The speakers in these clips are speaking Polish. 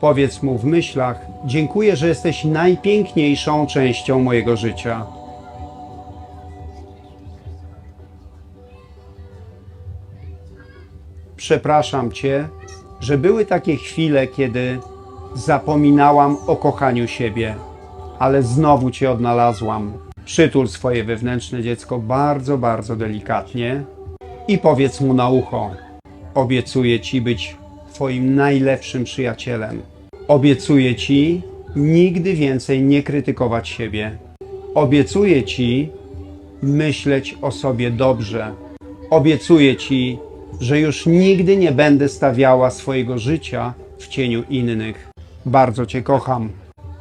Powiedz mu w myślach: Dziękuję, że jesteś najpiękniejszą częścią mojego życia. Przepraszam Cię, że były takie chwile, kiedy zapominałam o kochaniu siebie, ale znowu Cię odnalazłam. Przytul swoje wewnętrzne dziecko bardzo, bardzo delikatnie i powiedz mu na ucho: Obiecuję Ci być Twoim najlepszym przyjacielem. Obiecuję Ci nigdy więcej nie krytykować siebie. Obiecuję Ci myśleć o sobie dobrze. Obiecuję Ci, że już nigdy nie będę stawiała swojego życia w cieniu innych. Bardzo Cię kocham.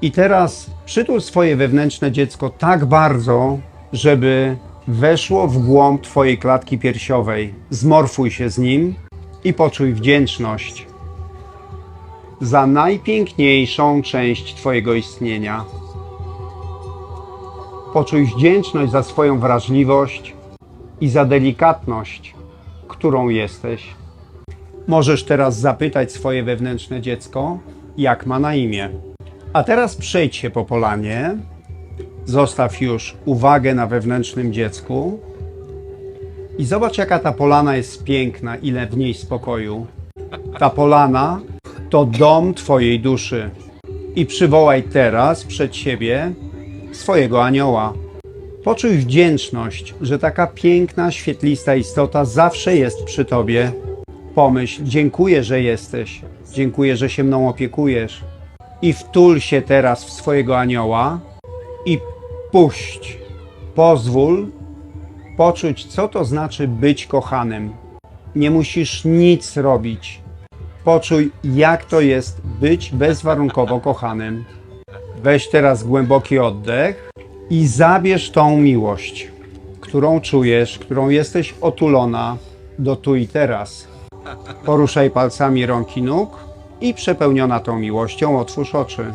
I teraz przytul swoje wewnętrzne dziecko tak bardzo, żeby weszło w głąb Twojej klatki piersiowej. Zmorfuj się z nim i poczuj wdzięczność za najpiękniejszą część Twojego istnienia. Poczuj wdzięczność za swoją wrażliwość i za delikatność, którą jesteś. Możesz teraz zapytać swoje wewnętrzne dziecko, jak ma na imię. A teraz przejdź się po polanie. Zostaw już uwagę na wewnętrznym dziecku. I zobacz, jaka ta polana jest piękna, ile w niej spokoju. Ta polana to dom Twojej duszy. I przywołaj teraz przed siebie swojego anioła. Poczuj wdzięczność, że taka piękna, świetlista istota zawsze jest przy Tobie. Pomyśl, dziękuję, że jesteś. Dziękuję, że się mną opiekujesz. I wtul się teraz w swojego anioła i puść. Pozwól poczuć, co to znaczy być kochanym. Nie musisz nic robić. Poczuj, jak to jest być bezwarunkowo kochanym. Weź teraz głęboki oddech i zabierz tą miłość, którą czujesz, którą jesteś otulona do tu i teraz. Poruszaj palcami rąk i nóg i przepełniona tą miłością otwórz oczy.